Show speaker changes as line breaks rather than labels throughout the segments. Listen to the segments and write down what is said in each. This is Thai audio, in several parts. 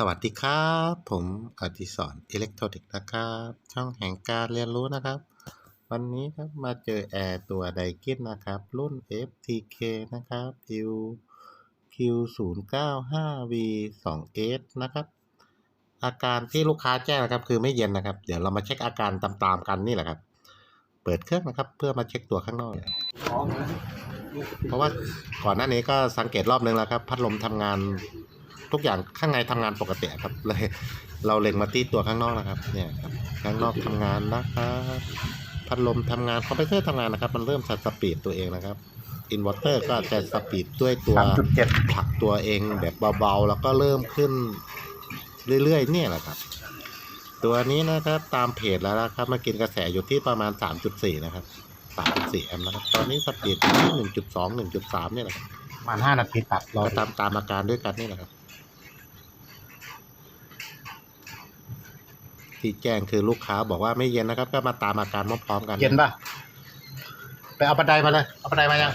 สวัสดีครับ ผมอดิศรอิเล็กทรอนิกส์นะครับ ช่องแห่งการเรียนรู้นะครับ วันนี้ครับมาเจอแอร์ตัวไดกินนะครับ รุ่น FTK นะครับ U Q 0 9 5 V 2 S นะครับ อาการที่ลูกค้าแจ้งนะครับ คือไม่เย็นนะครับ เดี๋ยวเรามาเช็คอาการตามๆกันนี่แหละครับ เปิดเครื่องนะครับ เพื่อมาเช็คตัวข้างนอกเพราะว่าก่อนหน้านี้ก็สังเกตรอบนึงแล้วครับ พัดลมทำงาน ทุกอย่างข้างในทำงานปกติครับเลยเราเล็งมาที่ตัวข้างนอกนะครับ เนี่ยครับข้างนอกทำงานนะครับพัดลมทำงานคอมเพรสเซอร์ทำงานนะครับ มันเริ่มสปีดตัวเองนะครับอินเวอร์เตอร์ก็จะสปีดด้วยตัว
สามจุดเจ็ด
ผลักตัวเองแบบเบาๆ แล้วก็เริ่มขึ้นเรื่อยๆ เนี่ยแหละครับ ตัวนี้นะครับตามเพจแล้วนะครับมากินกระแสอยู่ที่ประมาณ 3.4 นะครับ 3.4 แอมป์นะครับ ตอนนี้สปีดอยู่ที่ 1.2 1.3 เนี่ยแหละครับ
ประมาณห้านาทีตัดรอ
ก็ตามตามอาการด้วยกันนี่แหละครับ ที่แจ้งคือลูกค้าบอกว่าไม่เย็นนะครับ ก็มาตามอาการพร้อมๆกัน
เย็นป่ะ ไปเอาบันไดมาเลย เอาบันไดมายัง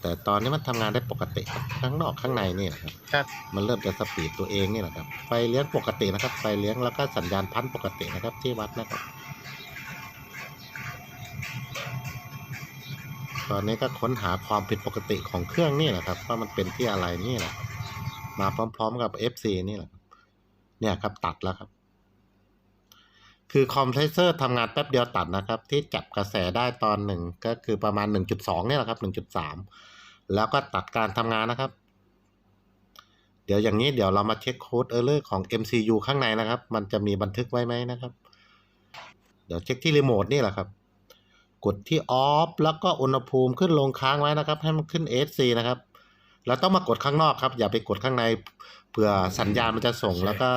แต่ตอนนี้มันทำงานได้ปกติครับข้างนอกข้างในนี่แหละครับ
ครับ
มันเริ่มจะสปีดตัวเองนี่แหละครับ ไฟเลี้ยงปกตินะครับ ไฟเลี้ยงแล้วก็สัญญาณพันปกตินะครับ ที่วัดนะครับ ตอนนี้ก็ค้นหาความผิดปกติของเครื่องนี่แหละครับว่ามันเป็นที่อะไรนี่แหละครับมาพร้อม ๆ กับ FC นี่แหละครับเนี่ยครับตัดแล้วครับ คือคอมเพรสเซอร์ทำงานแป๊บเดียวตัดนะครับ ที่จับกระแสได้ตอนหนึ่งก็คือประมาณ 1.2เนี่ยแหละครับ 1.3 แล้วก็ตัดการทำงานนะครับ เดี๋ยวอย่างนี้เดี๋ยวเรามาเช็คโค้ดเออร์เลอร์ของ MCU ข้างในนะครับ มันจะมีบันทึกไว้ไหมนะครับ เดี๋ยวเช็คที่รีโมทนี่แหละครับ กดที่ออฟแล้วก็อุณหภูมิขึ้นลงค้างไว้นะครับ ให้มันขึ้น SC นะครับเราต้องมากดข้างนอกครับ อย่าไปกดข้างในเผื่อสัญญาณมันจะส่งแล้วก็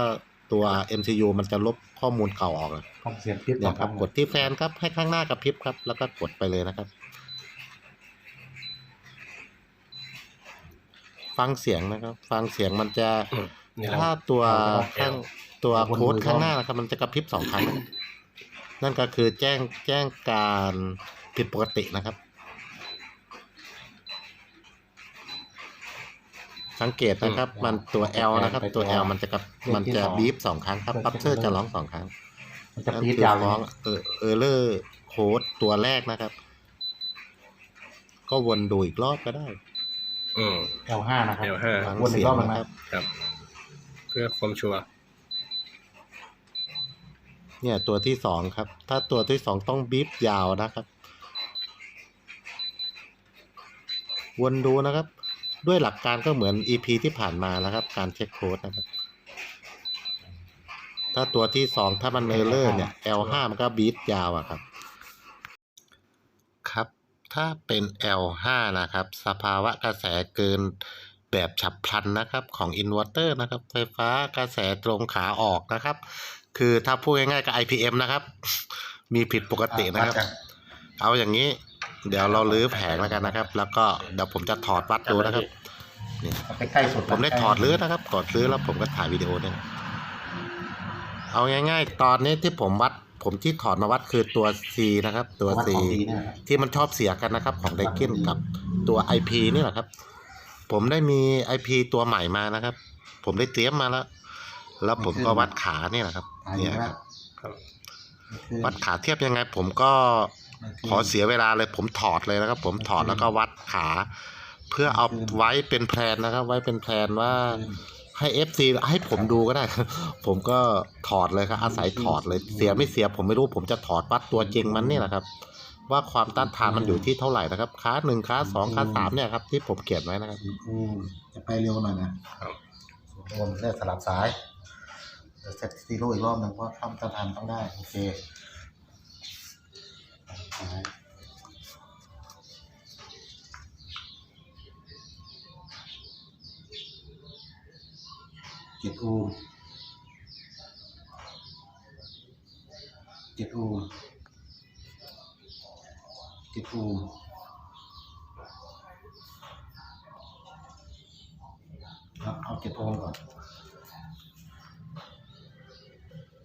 ตัว MCU มันจะลบข้อมูลเก่าออกอะ
ฟังเสียงพิษ
เนี่ยครับกดที่แฟนครับให้ข้างหน้ากับพริบครับ แล้วก็กดไปเลยนะครับ ฟังเสียงนะครับ ฟังเสียงมันจะ
นี่เรา
ถ้าตัว
เราก็
ข้างตัวโค้ดข้างหน้านะครับ มันจะกระพริบสองครั้ง นั่นก็คือแจ้งแจ้งการผิดปกตินะครับ สังเกตนะครับ มันตัว L นะครับ ตัว L มันจะกับมันจะบีบสองครั้งครับปับเชอร์จะร้องสองครั้ง
มันจะ
นั่น
พีด
คือยา
วเล
ฟ้อยงเออเออร์เลอร์โค้ดตัวแรกนะครับ ก็วนดูอีกรอบก็ได้
อืม
เอลห้านะครับ
เอลห้า
ฟัง
วนอี
เสี
ก
ย
รงอบหนึ่ง
นะ
นะ
ครับ
ครับ เพื่อความชัวร์
เนี่ยตัวที่สองครับ ถ้าตัวที่สองต้องบีบยาวนะครับ วนดูนะครับ ด้วยหลักการก็เหมือน EP ที่ผ่านมานะครับ การเช็คโค้ดนะครับ ถ้าตัวที่สองถ้ามันเออร์เลอร์เนี่ย L5 มันก็บีบยาวอะครับ ครับ ถ้าเป็น L5 นะครับ สภาวะกระแสเกินแบบฉับพลันนะครับของอินเวอร์เตอร์นะครับ ไฟฟ้ากระแสตรงขาออกนะครับ คือถ้าพูดง่ายๆกับ IPM นะครับ มีผิดปกตินะครับ เอาอย่างนี้ เดี๋ยวเราลื้อแผงแล้วกันนะครับ แล้วก็เดี๋ยวผมจะถอดวัดดูนะครับ
ไปใกล้สุด
ผมได้ถอดลื้อนะครับกดลื้อแล้วผมก็ถ่ายวิดีโอเนี่ยเอาง่าย ๆ ตอนนี้ที่ผมวัด ผมที่ถอดมาวัดคือตัว C นะครับ ตัว
วัด
C
ของดีนะครับ
ที่มันชอบเสียกันนะครับ ของไดกินกับตัว IP นี่แหละครับ ผมได้มี IP ตัวใหม่มานะครับ ผมได้เตรียมมาแล้ว แล้วผมก็วัดขาเนี่ยแหละครับ
อัน
เนี่
นี้
ย
นะครับ
วัดขาเทียบยังไงผมก็ ขอเสียเวลาเลยผมถอดเลยนะครับ ผมถอดแล้วก็วัดขา เพื่อเอาไว้เป็นแพลนนะครับ ไว้เป็นแพลนว่าให้ FC ให้ผมดูก็ได้ ผมก็ถอดเลยครับ อาศัยถอดเลยเสียไม่เสีย ผมไม่รู้ผมจะถอดวัดตัวจริงมันนี่แหละครับ ว่าความต้านทานมันอยู่ที่เท่าไหร่นะครับค้าหนึ่งค้าสองค้าสามเนี่ยครับ ที่ผมเขียนไว้นะครับ
อืมจะไปเร็วหน่อยนะครับรวมเลือกสลับสายเดี๋ยวเสร็จซีโร่อีกรอบหนึงเพราะทำตามทันต้องได้โอเค สายเจ็ดโอูมเจ็ดโอูมเจ็ดโอูมเอาเอาเจ็ดโอห์มก่อน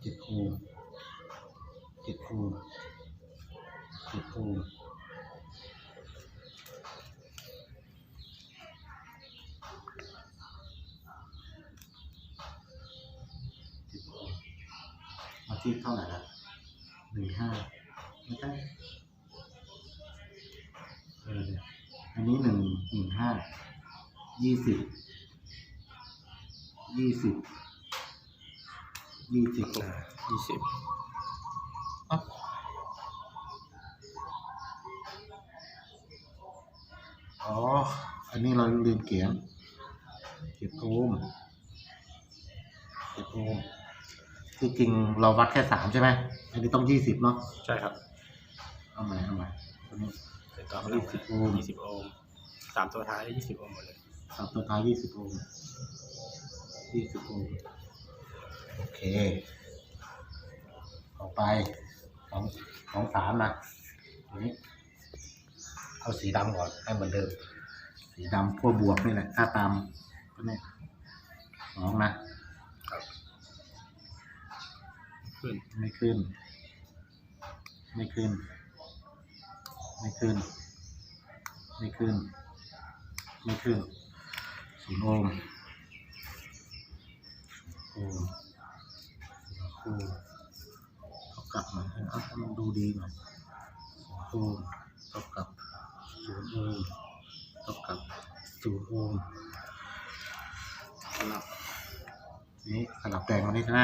เจ็ดโอห์มเจ็ดโอห์ม เจ็ดโอห์มที่เท่าไหร่ละหนึ่งห้าไม่ใช่เอออันนี้หนึ่งหนึ่งห้ายี่สิบยี่สิบยี่สิบ
ยี่สิบ
นนี้เราลืมเขียนเก็บโอห์มเก็บโอห์มที่จริงเราวัดแค่สามใช่ไหมอันนี้ต้องยี่สิบเนาะ
ใช่ครับ
เอาใหม่เอาใหม่ตัวนี้
เป็นตัวข้างหลัง
20โอห์ม
ยี่สิบโอห์มสามตัวท้ายยี่สิบโอห์มหมดเลย
สามตัวท้ายยี่สิบโอห์มยี่สิบโอห์มโอเค ต่อไปสองสองสามนะอันนี้ เอาสีดำก่อนให้เหมือนเดิม สีดำขั้วบวกนี่แหละถ้าตามก็เนี่ยสองนะ
ครับขึ้น
ไม่ขึ้น ไม่ขึ้น ไม่ขึ้น ไม่ขึ้น ไม่ขึ้นศูนย์โอห์มโอห์มโอห์มเขากลับมาเอาให้มันดูดีหน่อยศูนย์โอห์มเท่ากับศูนย์โอห์มเท่ากับ ศูนย์โอห์มสลับนี่สลับแปลงมานี่ใช่ไหม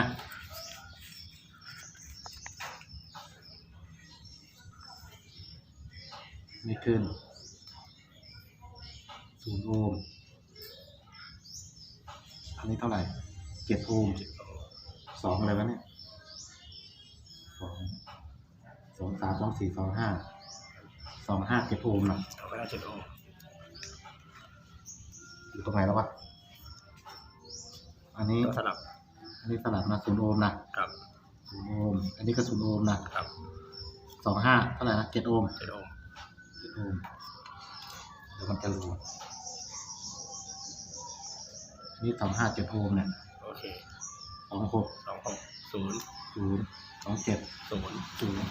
ไม่ขึ้นศูนย์โอห์มอันนี้เท่าไหร่เจ็ดโอห์มสองอะไรวะเนี่ยสองสองสามสองสี่สองห้าสองห้าเจ็ดโอห์มนะ
เอาไปได้เจ็ดโอห์ม
อยู่ตรงไหนแล้ววะ อันนี้
ตัวสลับ
อันนี้สลับนะศูนย์โอห์มนะครับศูนย์โอห์ม อันนี้ก็ศูนย์โอห์มนะครับสองห้าเท่าไหร่นะเจ็ดโอห์ม
เจ็ดโอห์ม
เจ็ดโอห์มเดี๋ยวมันจะรู้อันนี้สองห้าเจ็ดโอห์มเนี่ย
โอเค
สองหก
สองหกศูนย์
ศูนย์สองเจ็ด
ศูนย์
ศูนย์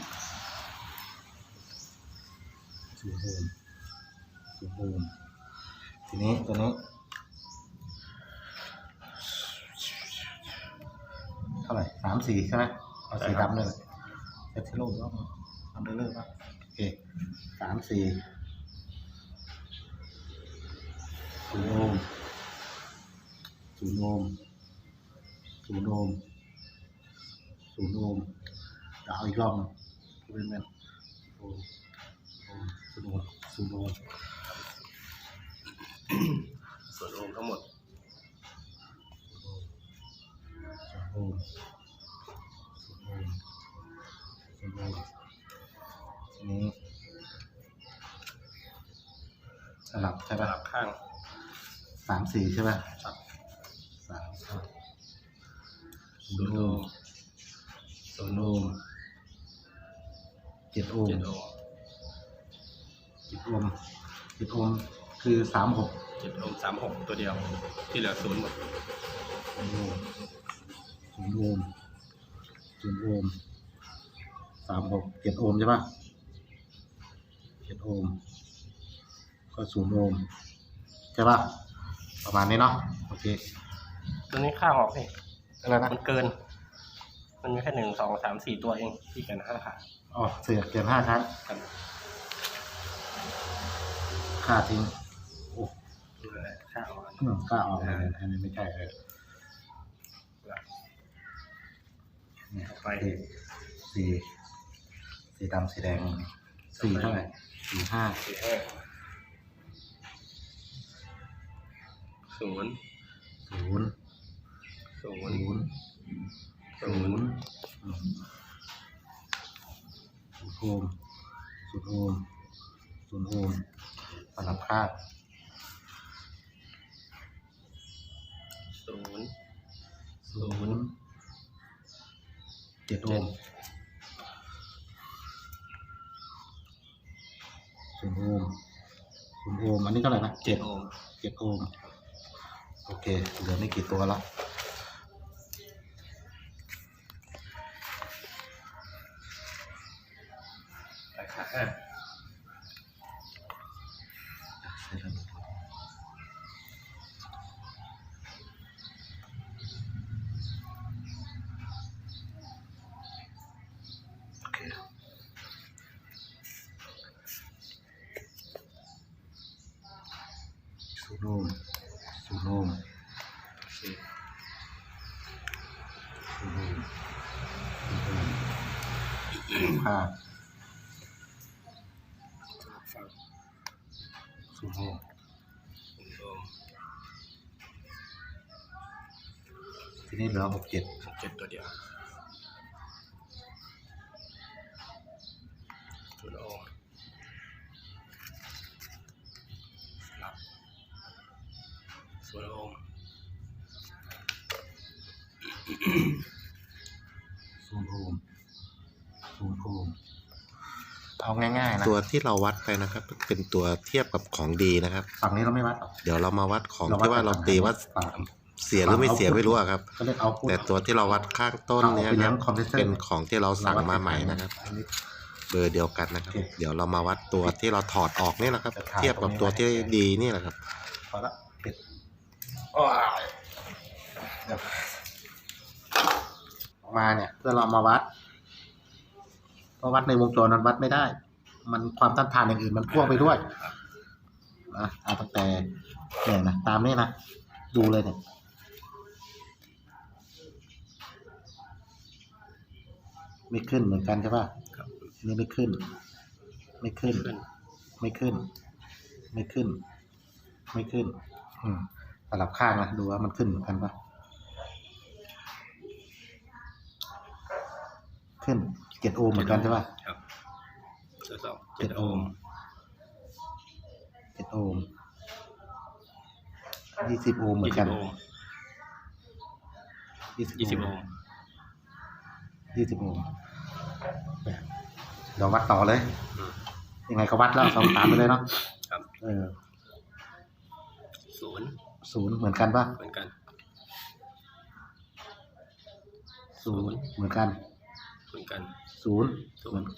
ศูนย์โอห์มศูนย์โอห์มทีนี้ตัวนี้ เท่า ไหร่สามสี่ใช่ไหมเอาสีดำเลยเซตที่โลกแล้วทำได้เลยป่ะโอเคสามสี่ศูนย์โอห์มศูนย์โอห์มศูนย์โอห์มศูนย์โอห์มเดี๋ยวเอาอีกรอบหนึงเป็นแบบโอห์มโอห์มศูนย์โอห์มศูนย์โอห์ม
สา
มสี่ใช่ปะ
ครับ
สามอะศู
ศู
น
น
ย์
ย์
โอ
โอ
ห์ม
ห์ม
ศูนย์โอห์มเจ็ดโอห์ม
เจ็ดโอห์ม
เจ็ดโอห์มเจ็ดโอห์มคือสามหก
เจ็ดโอห์มสามหกตัวเดียว ที่เหลือศูนย์หมด
ศูนย์โอห์มศูนย์โอห์มศูนย์โอห์มสามหกเจ็ดโอห์มใช่ปะเจ็ดโอห์มก็ศูนย์โอห์มใช่ปะ ประมาณนี้เนาะโอเค
ตัวนี้ข้างออกนี่
อะไรนะ
มันเกิน มันมีแค่หนึ่งสองสามสี่ตัวเองที่กันห้าขา
อ๋อเสียเกินห้าครั้ง
กัน
ค่าทิ้งโอ้
นี่แหละข้างออก
อืมกล้าออกเลยอันนี้ไม่ใช่เออเนี่ย
ไป
สีสีสีดำสีแดงสีเท่าไหร่สีห้า
สี่ห้า ศูนย์
ศูนย์
ศู
ศู
นย์
นย์
ศู
ศู
น
น
ย์
ย์อืมศูนย์โอห์มศูนย์โอห์มศูนย์โอห์มสลับคาด
ศูนย์
ศูนย์เจ็ดโอห์มศูนย์โอห์มศูนย์โอห์มอันนี้เท่าไหร่นะ
เจ็ดโอห์ม
เจ็ดโอห์ม โอเคเหลือไม่กี่ตัวแล้ว
ห้า
ศูนย์โหทีนี้เหลือหกเจ็ดหก
เจ็ดตัวเดียวศูนย์โอห์มรับศูนอห์ม
เอาง่ายๆนะ
ตัวที่เราวัดไปนะครับ เป็นตัวเทียบกับของดีนะครับ
ฝั่งนี้เราไม่วัดหรอก
เดี๋ยวเรามาวัดของที่ว่าเราตีว่า
ฝั่ง
เสียหรือไม่เสียไม่รู้อะครับ
ก็เรียกเอาพุท
แต่ตัวที่เราวัดข้างต้นเนี้ย
เอาไปเลี้
ค
ย
รั
ง
บ
คอมเพรสเซอร์
เป็นของที่เราสั่งมาใหม่นะครับ
อันนี้
เบอร์เดียวกันนะครับ
โอเค
เดี๋ยวเรามาวัดตัวที่เราถอดออกนี่แหละครับ
จะถ่าย
เทียบกับตัวที่ดีนี่แหละครับ
พอละปิดเดี๋ยวออกมาเนี่ยเพื่อเรามาวัดเพ ราะวัดในวงจรนั้นวัดไม่ได้ มันความต้านทานอย่างอื่นมันพ่วงไปด้วยนะเอาตั้งแต่เนี่ยนะตามนี้นะดูเลยเนี่ยไม่ขึ้นเหมือนกันใช่ป่ะอันนี้ไม่ขึ้น ไม่ขึ้น ไม่ขึ้น ไม่ขึ้น ไม่ขึ้น อืมสลับข้างนะดูว่ามันขึ้นเหมือนกันปะขึ้น เจ็ดโอห์มเหมือนกันใช่ปะ
ครับศูนย์สอง
เจ็ดโอห์มเจ็ดโอห์มยี่สิบโอห์มเหมือนกัน
ยี่สิบโอห์มยี่สิบโอห์ม
ยี่สิบโอห์มเนี่ยเดี๋ยววัดต่อเลย
อืม
ยังไงก็วัดแล้วสองตามไปเลยเนาะ
ครับ
เออ
ศูนย์
ศูนย์เหมือนกันปะ
เหมือนกัน
ศูนย์เหมือนกัน
เหมือนกัน
ศูนย์
ศู
เหมือน
นย์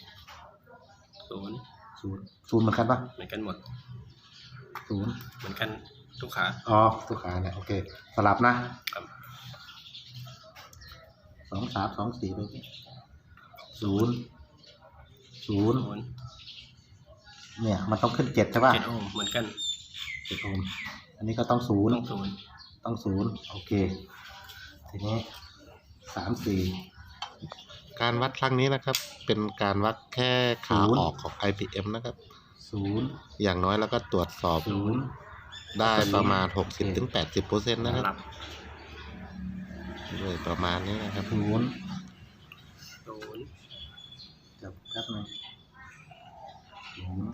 ศูนย์
ศูนย์ศูนย์เหมือนกันปะ
เหมือนกันหมด
ศูนย์
เหมือนกันทุกขา
อ๋อทุกขาเนี่ยโอเค สลับนะครับสองสามสองสี่ไปสิศูนย์ศูนย์
ศูนย์
เนี่ย มันต้องขึ้นเจ็ดใช่ป่ะ
เจ็ดโอห์มเหมือนกัน
เจ็ดโอห์มอันนี้ก็ต้องศูนย์
ต้องศูนย์
ต้องศูนย์โอเค ทีนี้สามสี่
การวัดครั้งนี้นะครับ เป็นการวัดแค่ขา
ศูนย์
ออกของ IPM นะครับ
ศูนย์
อย่างน้อยแล้วก็ตรวจสอบ
ศูนย์
ได้ประมาณ
โอเค
60-80เปอร์เซ็นต์นะครับ
หลับ
โดยประมาณนี้นะครับ
ศูนย์
ศูนย์
เดี๋ยวแป๊บหนึงศูนย์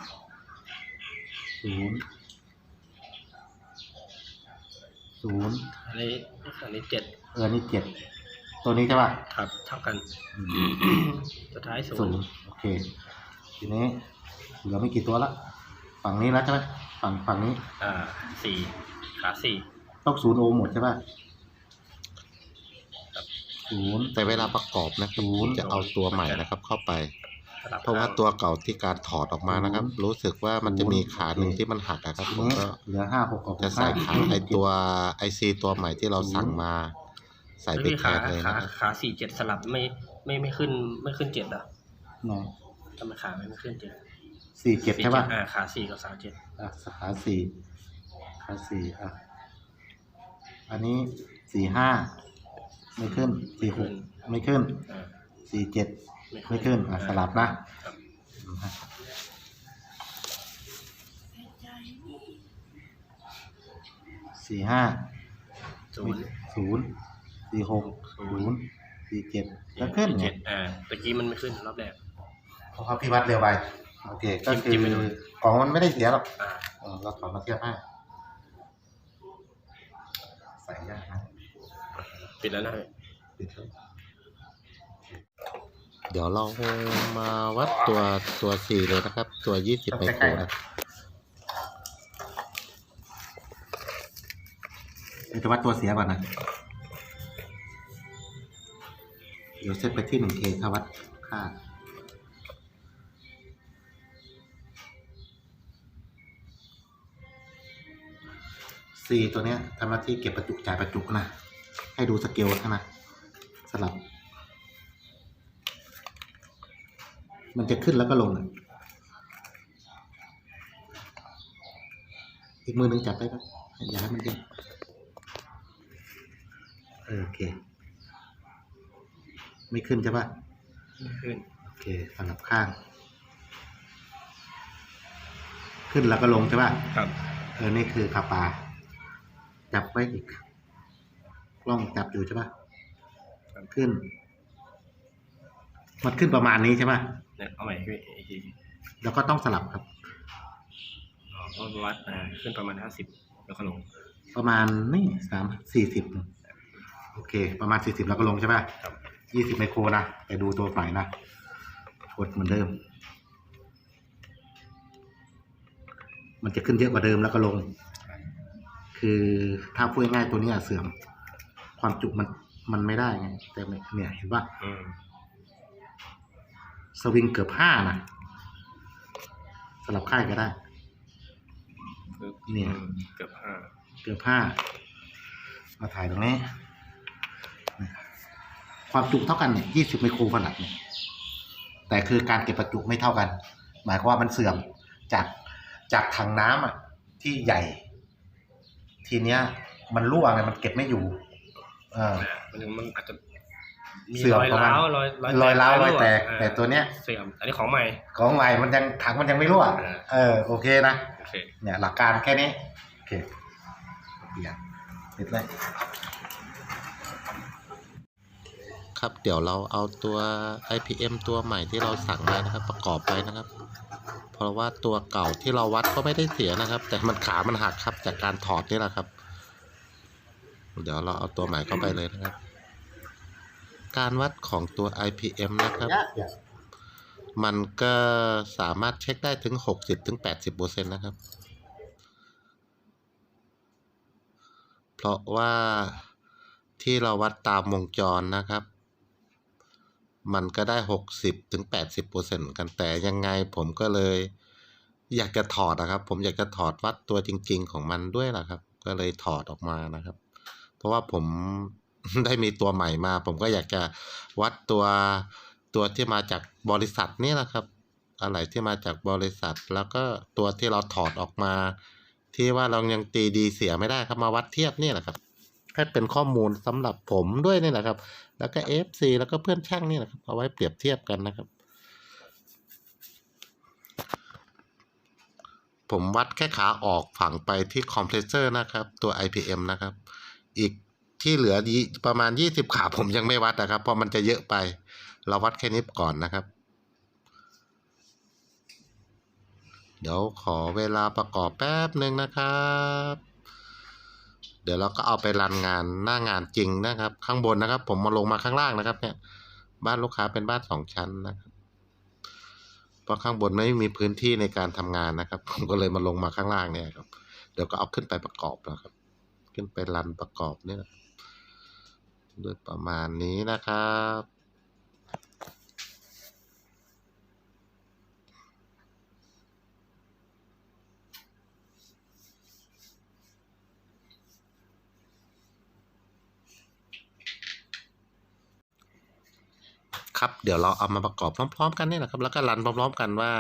ศูนย์ศูนย์
อันนี้อันนี้เจ็ด
เออนี่เจ็ด ตัวนี้ใช่ป่ะ
ครับ เท่ากัน
อืม
สุดท้ายศู
ศู
น
น
ย์
ย์โอเค ทีนี้เหลือไม่กี่ตัวละ ฝั่งนี้แล้วใช่ไหมฝั่งฝั่งนี้
อ่าสี่ขาสี่
ต้องศูนย์โอห์มหมดใช่ป่ะศูนย์
แต่เวลาประกอบนะครับ
ศูนย์
จะเอาตัวใหม่นะครับ เข้าไป
สลับ
เพราะว่า
ข้ง
ตัวเก่าที่การถอดออกมานะครับ
ศูนย์
รู้สึกว่ามันจะมีขาหนึ่ง
โอเค
ที่มันหักนะครับ
ที
ผม
นี้
ก็
เหลือห้าหกออก
จะใส่ขาไอตัวไอซีตัวใหม่ที่เราสั่งมา ใส่ไป
ที่
แท
ขาน
เลย
ขา
นะครับ
ขาสี่เจ็ดสลับไม่ไม่ไม่ขึ้นไม่ขึ้นเจ็ดเหรอ
หน่อย
ทำไมขาไม่ขึ้นเจ็ด
สี่เจ็ดใช่ป่ะ
อ่าขาสี่กับขาเจ็ด
อะขาสี่ขาสี่อะอันนี้สี่ห้าไม่ขึ้นสี่หกไม่ขึ้น
อ่า
สี่เจ็ดไม่ขึ้นอะสลับนะ
ครับ
สี่ห้า
ศูนย์
ศูนย์ สี่หก
ศู
ศู
นย์
นย์สี่เจ็ดก็ขึ้นไง
เจ็ดอ่าตะกี้มันไม่ขึ้นรอบแรก
เพราะเขาพี่วัดเร็วไปโอเค ก็
จิ้ม
คือ
จิ้มไปดู
ของมันไม่ได้เสียหรอก
อ่า
เออเราถอดมาเทียบให้ใส่ยากนะ
ปิดแล้วนะ
ปิดเลย
เดี๋ยวเรามาวัดตัวตัวสี่เลยนะครับ ตัวยี่สิบไมโครนะ
เดี๋ยวจะวัดตัวเสียก่อนนะ เดี๋ยวเซตไปที่หนึ่งเคถ้าวัดค่า C ตัวเนี้ยทำหน้าที่เก็บประจุจ่ายประจุนะ ให้ดูสเกลนะสลับ มันจะขึ้นแล้วก็ลงอีกมือหนึ่งจับได้ปะให้อย่าให้มันเด้งเออโอเค ไม่ขึ้นใช่ปะ
ขึ้น
โอเคสลับข้าง ขึ้นแล้วก็ลงใช่ปะ
ครับ
เออ นี่คือคาปา จับไว้อีก กล้องจับอยู่ใช่ปะขึ้น มันขึ้นประมาณนี้ใช่ปะ
เนี่ยเอาใหม่พี่อีกที
แล้วก็ต้องสลับครับ
อ๋อก็วัดอ่าขึ้นประมาณห้าสิบแล้วก็ลง
ประมาณนี่สามสี่สิบโอเค ประมาณสี่สิบแล้วก็ลงใช่ปะ
ครับ
ยี่สิบไมโครนะ ไปดูตัวใหม่นะกดเหมือนเดิม มันจะขึ้นเยอะกว่าเดิมแล้วก็ลง คือถ้าพูดง่ายๆตัวเนี้ยเสื่อม ความจุมันมันไม่ได้ไง แต่เนี่ยเห็นว่า
อืม
สวิงเกือบห้านะสลับค่ายก็ได้
ปึ๊บ
เนี่ย
อืมเกือบห้า
เกือบห้ามาถ่ายตรงนี้ ความจุเท่ากันเนี่ยยี่สิบไมโครฟารัดเนี่ยแต่คือการเก็บประจุไม่เท่ากัน หมายความว่ามันเสื่อมจากจากถังน้ำอะที่ใหญ่ ทีเนี้ย มันรั่วไงมันเก็บไม่อยู่ เออ
นะมันมันอาจจะมี
เสื่อม
รอย
ประมาณ
ร้าวรอย
รอยร้าวรอยแตกาแต่ตัวเนี้ย
เสื่อมอันนี้ของใหม่
ของใหม่มันยังถังมันยังไม่รั่ว
อ่า
เออโอเคนะ
โอเค
เนี่ยหลักการแค่นี้โอเคเปลี่ยนปิดเลย
ครับ เดี๋ยวเราเอาตัว IPM ตัวใหม่ที่เราสั่งมานะครับ ประกอบไปนะครับ เพราะว่าตัวเก่าที่เราวัดก็ไม่ได้เสียนะครับ แต่มันขามันหักครับจากการถอดนี่แหละครับ เดี๋ยวเราเอาตัวใหม่เข้าไปเลยนะครับ การวัดของตัว IPM นะครับ มันก็สามารถเช็คได้ถึง 60ถึง80เปอร์เซ็นต์นะครับเพราะว่าที่เราวัดตามวงจรนะครับ มันก็ได้ 60ถึง80เปอร์เซ็นต์กันแต่ยังไงผมก็เลย อยากจะถอดนะครับ ผมอยากจะถอดวัดตัวจริง ๆ ของมันด้วยนะครับ ก็เลยถอดออกมานะครับ เพราะว่าผมได้มีตัวใหม่มา ผมก็อยากจะวัดตัวตัวที่มาจากบริษัทนี่แหละครับอะไรที่มาจากบริษัท แล้วก็ตัวที่เราถอดออกมา ที่ว่าเรายังตีดีเสียไม่ได้ครับมาวัดเทียบนี่แหละครับให้เป็นข้อมูลสำหรับผมด้วยนี่แหละครับ แล้วก็ FC แล้วก็เพื่อนช่างนี่แหละครับเอาไว้เปรียบเทียบกันนะครับ ผมวัดแค่ขาออกฝั่งไปที่คอมเพรสเซอร์นะครับ ตัว IPM นะครับ อีกที่เหลือประมาณ 20 ขาผมยังไม่วัดนะครับ เพราะมันจะเยอะไป เราวัดแค่นี้ก่อนนะครับ เดี๋ยวขอเวลาประกอบแป๊บหนึ่งนะครับ เดี๋ยวเราก็เอาไปรันงานหน้างานจริงนะครับ ข้างบนนะครับ ผมมาลงมาข้างล่างนะครับ เนี่ย บ้านลูกค้าเป็นบ้านสองชั้นนะครับเพราะข้างบนไม่มีพื้นที่ในการทำงานนะครับ ผมก็เลยมาลงมาข้างล่างเนี่ยครับ เดี๋ยวก็เอาขึ้นไปประกอบนะครับ ขึ้นไปรันประกอบเนี่ยด้วยประมาณนี้นะครับ ครับ เดี๋ยวเราเอามาประกอบพร้อม ๆ กันนี่แหละครับ แล้วก็รันพร้อม ๆ กันว่า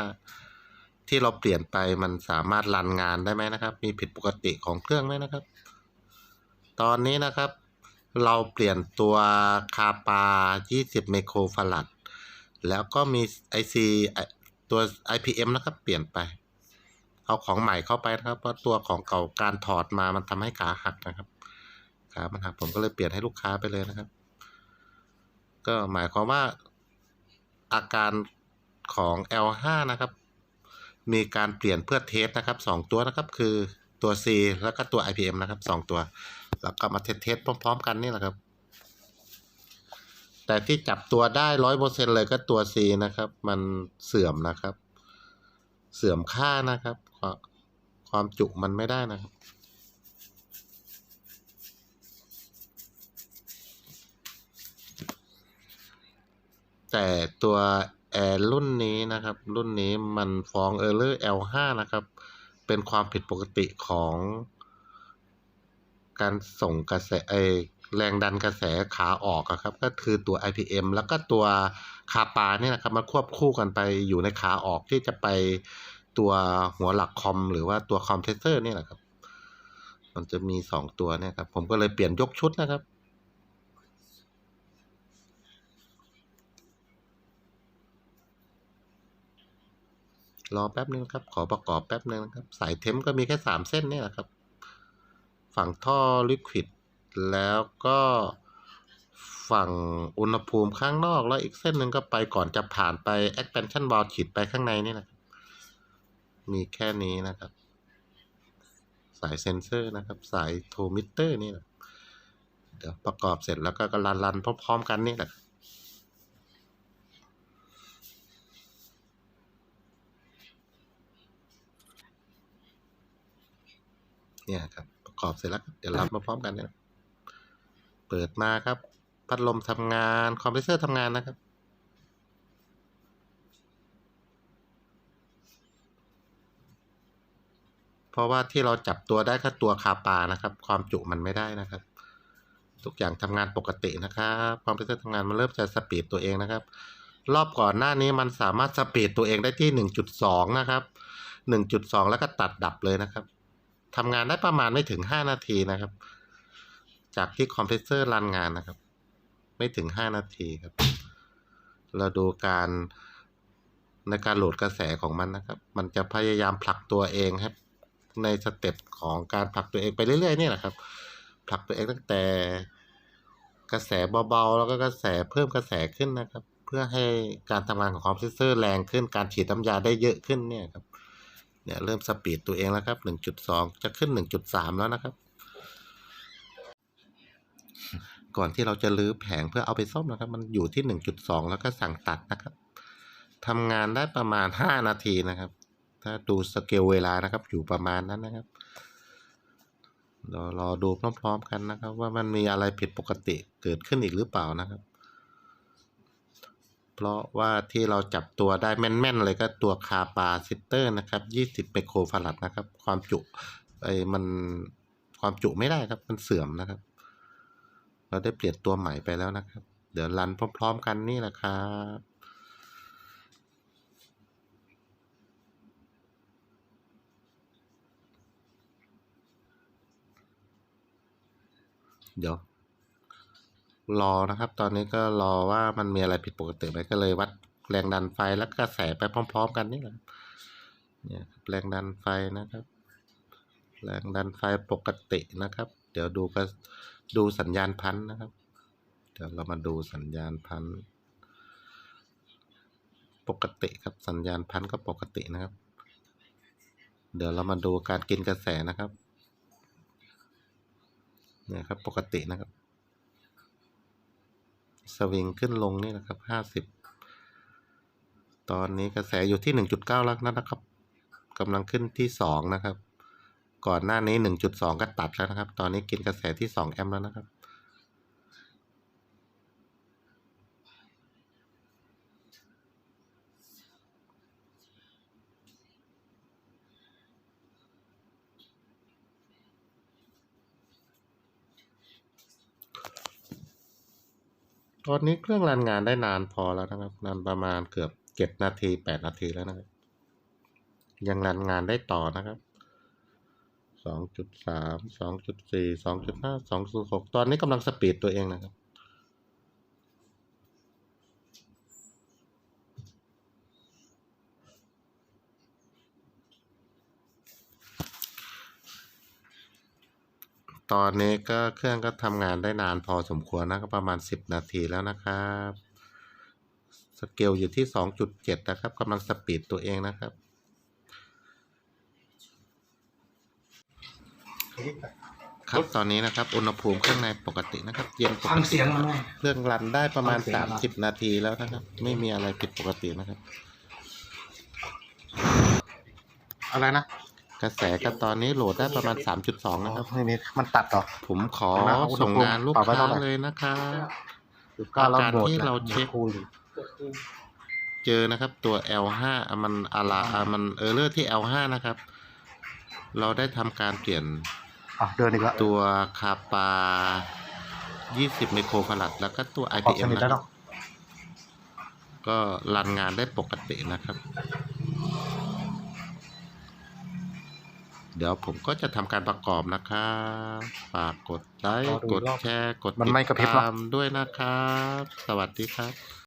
ที่เราเปลี่ยนไปมันสามารถรันงานได้ไหมนะครับ มีผิดปกติของเครื่องไหมนะครับ ตอนนี้นะครับ เราเปลี่ยนตัวคาปา 20 ไมโครฟารัดแล้วก็มี IC ตัว IPM นะครับ เปลี่ยนไป เอาของใหม่เข้าไปนะครับ เพราะตัวของเก่าการถอดมามันทำให้ขาหักนะครับขามันหักผมก็เลยเปลี่ยนให้ลูกค้าไปเลยนะครับ ก็หมายความว่า อาการของ L5 นะครับ มีการเปลี่ยนเพื่อเทสนะครับสองตัวนะครับ คือตัว C แล้วก็ตัว IPM นะครับสองตัว แล้วก็มาเทสเทสพร้อม ๆ กันนี่แหละครับ แต่ที่จับตัวได้ร้อยเปอร์เซ็นเลยก็ตัว C นะครับ มันเสื่อมนะครับ เสื่อมค่านะครับ ความความจุมันไม่ได้นะครับ แต่ตัวแอร์รุ่นนี้นะครับ รุ่นนี้มันฟ้อง Error L5 นะครับ เป็นความผิดปกติของการส่งกระแสไอแรงดันกระแสขาออกครับ ก็คือตัว IPM แล้วก็ตัวคาปาเนี่ยนะครับมันควบคู่กันไปอยู่ในขาออกที่จะไปตัวหัวหลักคอม หรือว่าตัวคอมเพรสเซอร์นี่แหละครับ มันจะมีสองตัวเนี่ยครับ ผมก็เลยเปลี่ยนยกชุดนะครับ รอแป๊บนึงครับขอประกอบแป๊บนึงนะครับ สายเทมก็มีแค่สามเส้นเนี่ยแหละครับ ฝั่งท่อลิควิดแล้วก็ฝั่งอุณหภูมิข้างนอก แล้วอีกเส้นหนึ่งก็ไปก่อนจะผ่านไป expansion valve ฉีดไปข้างในนี่นะครับ มีแค่นี้นะครับ สายเซนเซอร์นะครับ สายโทมิเตอร์นี่แหละเดี๋ยวประกอบเสร็จแล้วก็รันรันพร้อมๆกันนี่แหละ เนี่ยครับประกอบเสร็จแล้วครับเดี๋ยวรับมาพร้อมกันเนี่ยเปิดมาครับ พัดลมทำงานคอมเพรสเซอร์ทำงานนะครับ เพราะว่าที่เราจับตัวได้แค่ตัวคาปานะครับ ความจุมันไม่ได้นะครับ ทุกอย่างทำงานปกตินะครับคอมเพรสเซอร์ทำงานมันเริ่มจะสปีดตัวเองนะครับรอบก่อนหน้านี้มันสามารถสปีดตัวเองได้ที่หนึ่งจุดสองนะครับหนึ่งจุดสองแล้วก็ตัดดับเลยนะครับ ทำงานได้ประมาณไม่ถึงห้านาทีนะครับ จากที่คอมเพรสเซอร์รันงานนะครับ ไม่ถึงห้านาทีครับ เราดูการในการโหลดกระแสของมันนะครับ มันจะพยายามผลักตัวเองครับในสเต็ปของการผลักตัวเองไปเรื่อยๆนี่แหละครับผลักตัวเองตั้งแต่กระแสเบาๆ แล้วก็กระแสเพิ่มกระแสขึ้นนะครับ เพื่อให้การทำงานของคอมเพรสเซอร์แรงขึ้นการฉีดน้ำยาได้เยอะขึ้นเนี่ยครับ เนี่ยเริ่มสปีดตัวเองแล้วครับ 1.2 จะขึ้น 1.3 แล้วนะครับ ก่อนที่เราจะลื้อแผงเพื่อเอาไปซ่อมนะครับ มันอยู่ที่ 1.2 แล้วก็สั่งตัดนะครับทำงานได้ประมาณ 5 นาทีนะครับ ถ้าดูสเกลเวลานะครับ อยู่ประมาณนั้นนะครับรอรอดูพร้อมๆกันนะครับ ว่ามันมีอะไรผิดปกติเกิดขึ้นอีกหรือเปล่านะครับ เพราะว่าที่เราจับตัวได้แม่นๆเลยก็ตัวคาปาซิเตอร์นะครับ 20ไมโครฟารัดนะครับ ความจุไอ้มันความจุไม่ได้ครับ มันเสื่อมนะครับ เราได้เปลี่ยนตัวใหม่ไปแล้วนะครับ เดี๋ยวรันพร้อม ๆ กันนี่แหละครับเดี๋ยว รอนะครับ ตอนนี้ก็รอว่ามันมีอะไรผิดปกติไหมก็เลยวัดแรงดันไฟและกระแสไปพร้อม ๆ กันนี่แหละครับเนี่ยครับแรงดันไฟนะครับ แรงดันไฟปกตินะครับ เดี๋ยวดูก็ดูสัญญาณพันธ์นะครับ เดี๋ยวเรามาดูสัญญาณพันธ์ปกติครับสัญญาณพันธ์ก็ปกตินะครับ เดี๋ยวเรามาดูการกินกระแสนะครับเนี่ยครับปกตินะครับ สวิงขึ้นลงนี่นะครับห้าสิบตอนนี้กระแสอยู่ที่หนึ่งจุดเก้าแล้วนะครับกำลังขึ้นที่สองนะครับ ก่อนหน้านี้หนึ่งจุดสองก็ตัดแล้วนะครับ ตอนนี้กินกระแสที่สองแอมป์แล้วนะครับ ตอนนี้เครื่องรันงานได้นานพอแล้วนะครับนานประมาณเกือบเจ็ดนาทีแปดนาทีแล้วนะครับ ยังรันงานได้ต่อนะครับสองจุดสามสองจุดสี่สองจุดห้าสองจุดหกตอนนี้กำลังสปีดตัวเองนะครับ ตอนนี้ก็เครื่องก็ทำงานได้นานพอสมควรนะครับประมาณสิบนาทีแล้วนะครับสเกลอยู่ที่สองจุดเจ็ดนะครับกำลังสปีดตัวเองนะครับครับตอนนี้นะครับ อุณหภูมิข้างในปกตินะครับ เย็นป
ฟั
ก
ง
ติ
เสียงมันไหม
เครื่องรันได้ประมาณ
ฟังเสีย
สางม
ครับ
สิบนาทีแล้วนะครับ ไม่มีอะไรผิดปกตินะครับ
อะไรนะ
กระแสก็ตอนนี้โหลดได้ประมาณสามจุดสองนะครับ
ไม่มีมันตัดเหรอ
ผมขอ
เอาอุณหภูมิ
ส่งงานลูก
ปรับไว้
ค้า
เท่าไหร่
เลยนะครับ
สิบเก้าแล้ว
อาการ
โดด
ที่
นะ
เราเช็ค
คูลอยู่
เจอนะครับตัว L5 อะมันอะไรอะมันเออร์เลอร์ที่ L5 นะครับ เราได้ทำการเปลี่ยน
อะเดินอีกแล้ว
ตัวคาปา 20 ไมโครฟารัดแล้วก็ตัว
ออกส
IPM
นิท
นะ
แล้ว
ครั
เนาะ
บก็รันงานได้ปกตินะครับ เดี๋ยวผมก็จะทำการประกอบนะครับฝากกดไลค์
รอดู
กด
รอบ
แชร์กด
มัน
ติด
ไม่กระพริบหรอ
ตามด้วยนะครับ สวัสดีครับ